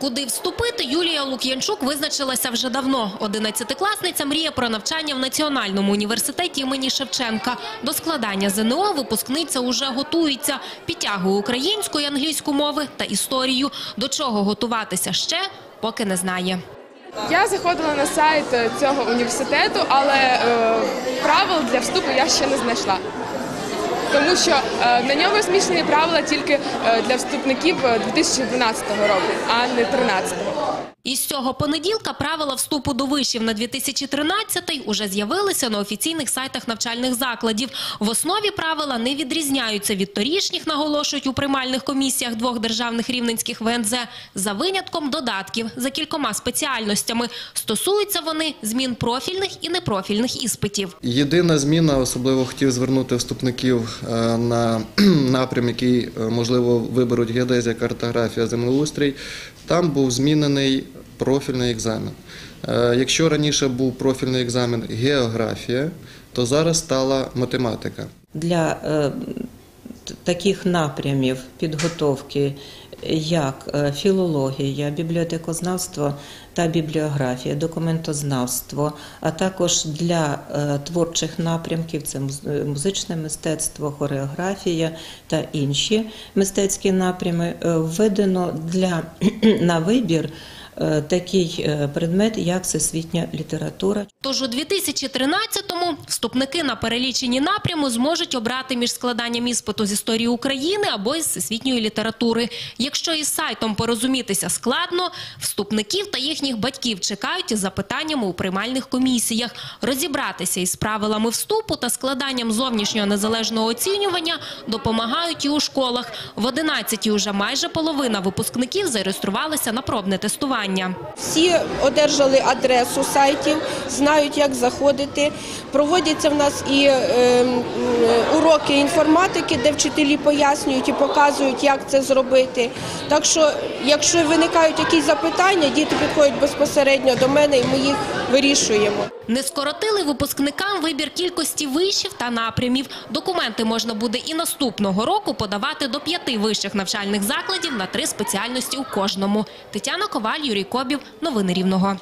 Куди вступити, Юлія Лук'янчук визначилася вже давно. Одинадцятикласниця мріє про навчання в Національному університеті імені Шевченка. До складання ЗНО випускниця уже готується. Підтягує українську і англійську мови та історію. До чого готуватися ще, поки не знає. Я заходила на сайт цього університету, але е, правил для вступу я ще не знайшла. Тому що е, на ньому розміщені правила тільки е, для вступників е, 2012 року, а не 2013. Із цього понеділка правила вступу до вишів на 2013 уже з'явилися на офіційних сайтах навчальних закладів. В основі правила не відрізняються від торішніх, наголошують у приймальних комісіях двох державних рівненських ВНЗ, за винятком додатків за кількома спеціальностями. Стосуються вони змін профільних і непрофільних іспитів. Єдина зміна, особливо хотів звернути вступників е, на напрям, який е, можливо виберуть геодезія, картографія, землеустрій. Там був змінений профільний екзамен. Е, Якщо раніше був профільний екзамен географія, то зараз стала математика. для е, таких напрямів підготовки, як е, філологія, бібліотекознавство та бібліографія, документознавство, а також для е, творчих напрямків це е, музичне мистецтво, хореографія та інші мистецькі напрями, введено для на вибір такий е, предмет, як всесвітня література. Тож у 2013-му вступники на перелічені напрями зможуть обрати між складанням іспиту з історії України або із всесвітньої літератури. Якщо із сайтом порозумітися складно, вступників та їхніх батьків чекають із запитаннями у приймальних комісіях. Розібратися із правилами вступу та складанням зовнішнього незалежного оцінювання допомагають і у школах. В 11-ті уже майже половина випускників зареєструвалися на пробне тестування. Всі одержали адресу сайтів, знають, як заходити. Проводяться в нас і е, уроки інформатики, де вчителі пояснюють і показують, як це зробити. Так що, якщо виникають якісь запитання, діти підходять безпосередньо до мене, і ми їх вирішуємо. Не скоротили випускникам вибір кількості вишів та напрямів. Документи можна буде і наступного року подавати до п'яти вищих навчальних закладів на три спеціальності у кожному. Тетяна Коваль, Юрій Кобів. Новини Рівного.